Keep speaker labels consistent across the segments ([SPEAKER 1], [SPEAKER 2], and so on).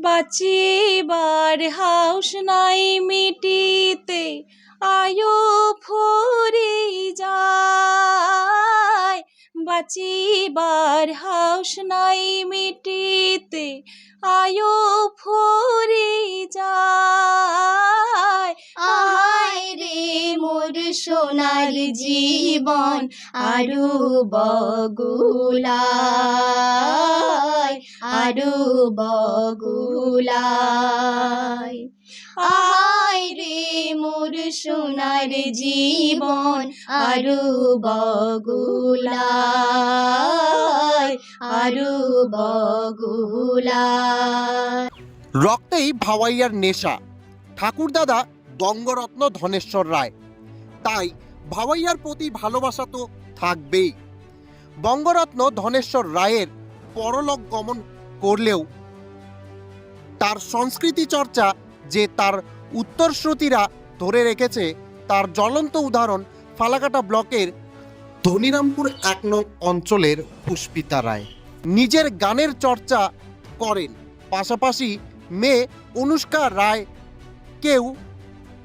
[SPEAKER 1] বাঁচিবার house নাই মিটিতে আয়ো ফরি যায়। বাঁচিবার হাউস নাই মিটিতে, আয়ো ফরে যায়।
[SPEAKER 2] রে মোর সোনার জীবন, আরু বগুলায় আরু বগুলায়। মোর সোনার জীবন আরু বগুলায় আরু বগুলায়।
[SPEAKER 3] রক্তেই ভাওয়াইয়ার নেশা। ঠাকুরদাদা বঙ্গরত্ন ধনেশ্বর রায়। তাই ভাওয়াইয়ার প্রতি ভালোবাসা তো থাকবেই। বঙ্গরত্ন ধনেশ্বর রায়ের পরলোক গমন করলেও তার সংস্কৃতি চর্চা যে তার উত্তরশ্রুতিরা ধরে রেখেছে তার জ্বলন্ত উদাহরণ ফালাকাটা ব্লকের ধনিরামপুর এক নং অঞ্চলের পুষ্পিতা রায়। নিজের গানের চর্চা করেন। পাশাপাশি মেয়ে অনুষ্কা রায় কেউ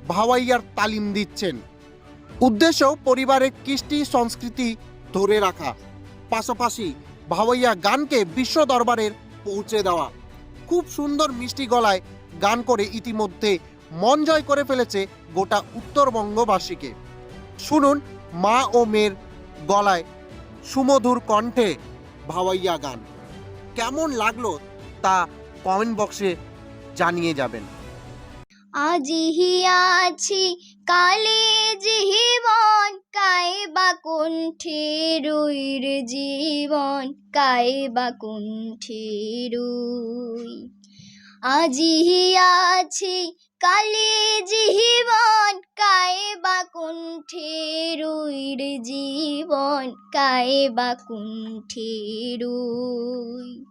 [SPEAKER 3] ভাওয়াইয়ার তালিম দিচ্ছেন। উদ্দেশ্য পরিবারের কৃষ্টি সংস্কৃতি ধরে রাখা। পাশাপাশি ভাওয়াইয়া গানকে বিশ্ব দরবারের পৌঁছে দেওয়া। খুব সুন্দর মিষ্টি গলায় গান করে ইতিমধ্যে মন জয় করে ফেলেছে গোটা উত্তরবঙ্গবাসীকে। শুনুন মা ও মেয়ের গলায় সুমধুর কণ্ঠে ভাওয়াইয়া গান। কেমন লাগল তা কমেন্ট বক্সে জানিয়ে যাবেন।
[SPEAKER 2] আজি আছি কালে জীবন কাইবা কুণ্ঠে রুইর জীবন কাইবা কুণ্ঠে রুই। আজি আছি, কালে জীবন কাইবা কুণ্ঠে রুইর জীবন কাইবা কুণ্ঠে রুই।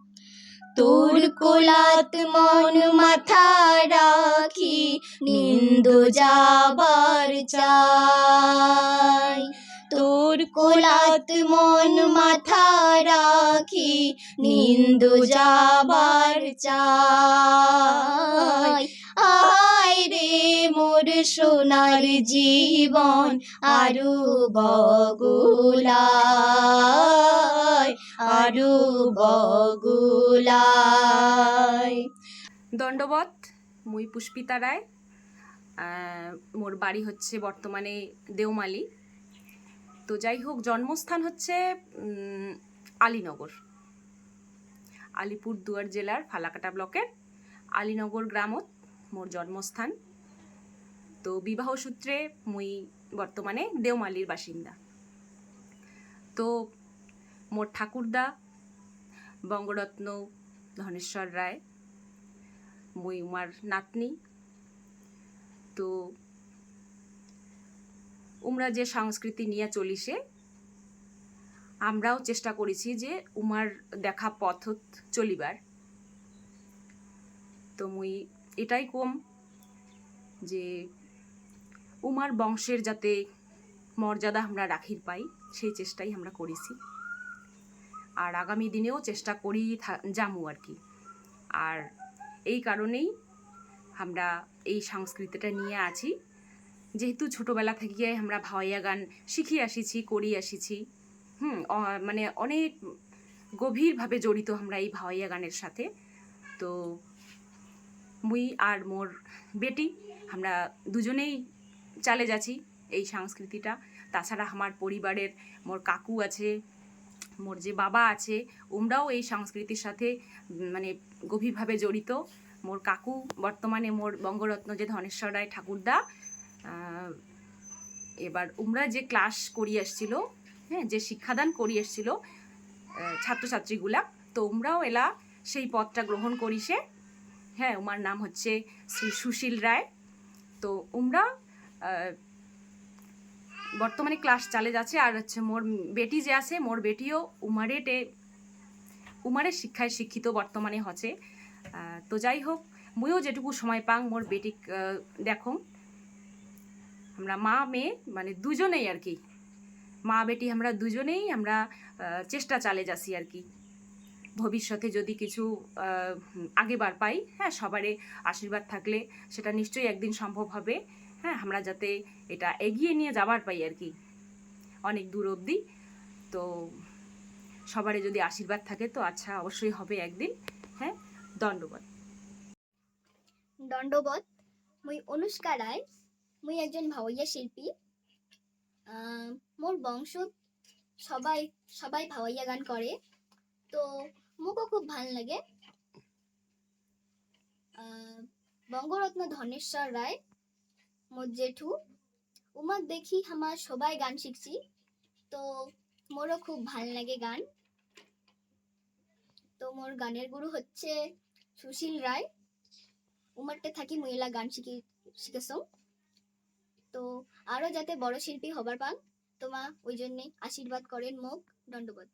[SPEAKER 2] তোর কোলাত মন মাথা রাখি, নিন্দু যাবার চাই। তোর কোলাত মন মাথা রাখি, নিন্দু যাবার চাই। আয় রে মোর সোনার জীবন আরু বগুলায় আরু বগুলায়
[SPEAKER 4] দণ্ডবত মুই পুষ্পিতা রায়। মোর বাড়ি হচ্ছে বর্তমানে দেওমালি। তো যাই হোক, জন্মস্থান হচ্ছে আলীনগর। আলিপুর দুয়ার জেলার ফালাকাটা ব্লকের আলীনগর গ্রামত মোর জন্মস্থান। তো বিবাহ সূত্রে মুই বর্তমানে দেওমালির বাসিন্দা। তো মোর ঠাকুরদা বঙ্গরত্ন ধনেশ্বর রায়, মুই উমার নাতনি। তো উমরা যে সংস্কৃতি নিয়ে চলিছে আমরাও চেষ্টা করেছি যে উমার দেখা পথত চলিবার। তো মুই এটাই কম যে উমার বংশের যাতে মর্যাদা আমরা রাখির পাই, সেই চেষ্টাই আমরা করেছি। আর আগামী দিনেও চেষ্টা করি যামু আর কি। আর এই কারণেই আমরা এই সংস্কৃতিটা নিয়ে আছি। যেহেতু ছোটোবেলা থেকে আমরা ভাওয়াইয়া গান শিখে আসিছি করি আসিছি, হুম মানে অনেক গভীরভাবে জড়িত আমরা এই ভাওয়াইয়া গানের সাথে। তো মুই আর মোর বেটি, আমরা দুজনেই চালে যাচ্ছি এই সংস্কৃতিটা। তাছাড়া আমার পরিবারের মোর কাকু আছে, মোর যে বাবা আছে ওমরাও এই সংস্কৃতির সাথে মানে গভীরভাবে জড়িত। মোর কাকু বর্তমানে মোর বঙ্গরত্ন যে ধনেশ্বর রায় ঠাকুরদা এবার উমরা যে ক্লাস করিয়ে আসছিল হ্যাঁ যে শিক্ষাদান করিয়ে এসছিল ছাত্রছাত্রীগুলা, তো উমরাও এলা সেই পদটা গ্রহণ করিছে হ্যাঁ উমার নাম হচ্ছে শ্রী সুশীল রায়। তো উমরা বর্তমানে ক্লাস চালে যাচ্ছে, আর হচ্ছে মোর বেটি যে আছে, মোর বেটিও উমারেটে উমারের শিক্ষায় শিক্ষিত বর্তমানে হচ্ছে। তো যাই হোক, মুইও যেটুকু সময় পাং, মোর বেটি দেখো আমরা মা মেয়ে মানে দুজনেই আর কি। মা বেটি আমরা দুজনেই আমরা চেষ্টা চালে যাচ্ছি আর কি। ভবিষ্যতে যদি কিছু আহ, আগে বার পাই হ্যাঁ সবারে আশীর্বাদ থাকলে সেটা নিশ্চয়ই একদিন সম্ভব হবে হ্যাঁ আমরা যাতে এটা এগিয়ে নিয়ে যাবার পাই আর কি। অনেক দূর অবধি তো সবারে যদি আশীর্বাদ থাকে তো আচ্ছা অবশ্যই হবে একদিন হ্যাঁ দণ্ডবাদ
[SPEAKER 2] দণ্ডবত মুই অনুষ্কা রায় মুই একজন ভাওয়াইয়া শিল্পী। মোর বংশ সবাই সবাই ভাওয়াইয়া গান করে তো মোকও খুব ভালো লাগে। বঙ্গরত্ন ধনেশ্বর রায় মোর জেঠু। উমাক দেখি আমার সবাই গান শিখছি তো মোরও খুব ভালো লাগে গান। তো মোর গানের গুরু হচ্ছে সুশীল রায় উমারটে থাকি মহিলা গান শিখি শিখেছো তো আরও যাতে বড় শিল্পী হবার পান তোমা ওই জন্যে আশীর্বাদ করেন মুখ দণ্ডবোধ